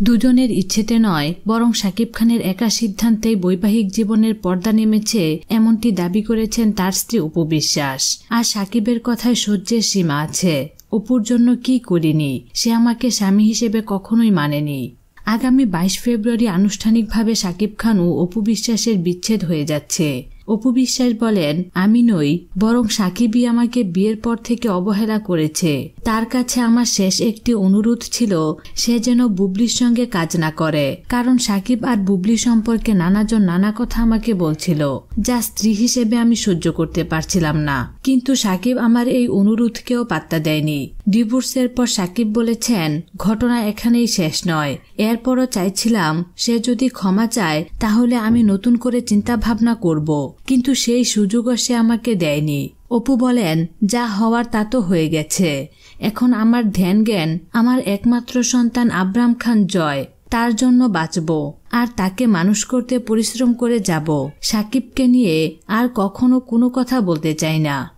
দুজনের ইচ্ছেতে নয়, বরং সাকিব খানের একা সিদ্ধান্তেই বৈবাহিক জীবনের পর্দা নেমেছে, এমনটি দাবি করেছেন তার স্ত্রী উপবিশ্বাস আর সাকিবের কথায় সহ্যের সীমা আছে। অপুর জন্য কি করিনি? সে আমাকে স্বামী হিসেবে কখনোই মানেনি। আগামী বাইশ ফেব্রুয়ারি আনুষ্ঠানিকভাবে সাকিব খান ও অপু বিশ্বাসের বিচ্ছেদ হয়ে যাচ্ছে। অপু বিশ্বাস বলেন, আমি নই, বরং সাকিবই আমাকে বিয়ের পর থেকে অবহেলা করেছে। তার কাছে আমার শেষ একটি অনুরোধ ছিল, সে যেন বুবলির সঙ্গে কাজ না করে। কারণ সাকিব আর বুবলি সম্পর্কে নানাজন নানা কথা আমাকে বলছিল, যা স্ত্রী হিসেবে আমি সহ্য করতে পারছিলাম না। কিন্তু সাকিব আমার এই অনুরোধকেও পাত্তা দেয়নি। ডিভোর্সের পর সাকিব বলেছেন, ঘটনা এখানেই শেষ নয়। এরপরও চাইছিলাম, সে যদি ক্ষমা চায়, তাহলে আমি নতুন করে চিন্তা ভাবনা করব। কিন্তু সেই সুযোগও সে আমাকে দেয়নি। অপু বলেন, যা হওয়ার তা তো হয়ে গেছে। এখন আমার ধ্যান জ্ঞান আমার একমাত্র সন্তান আব্রাম খান জয়। তার জন্য বাঁচব। আর তাকে মানুষ করতে পরিশ্রম করে যাব। সাকিবকে নিয়ে আর কখনো কোনো কথা বলতে চাই না।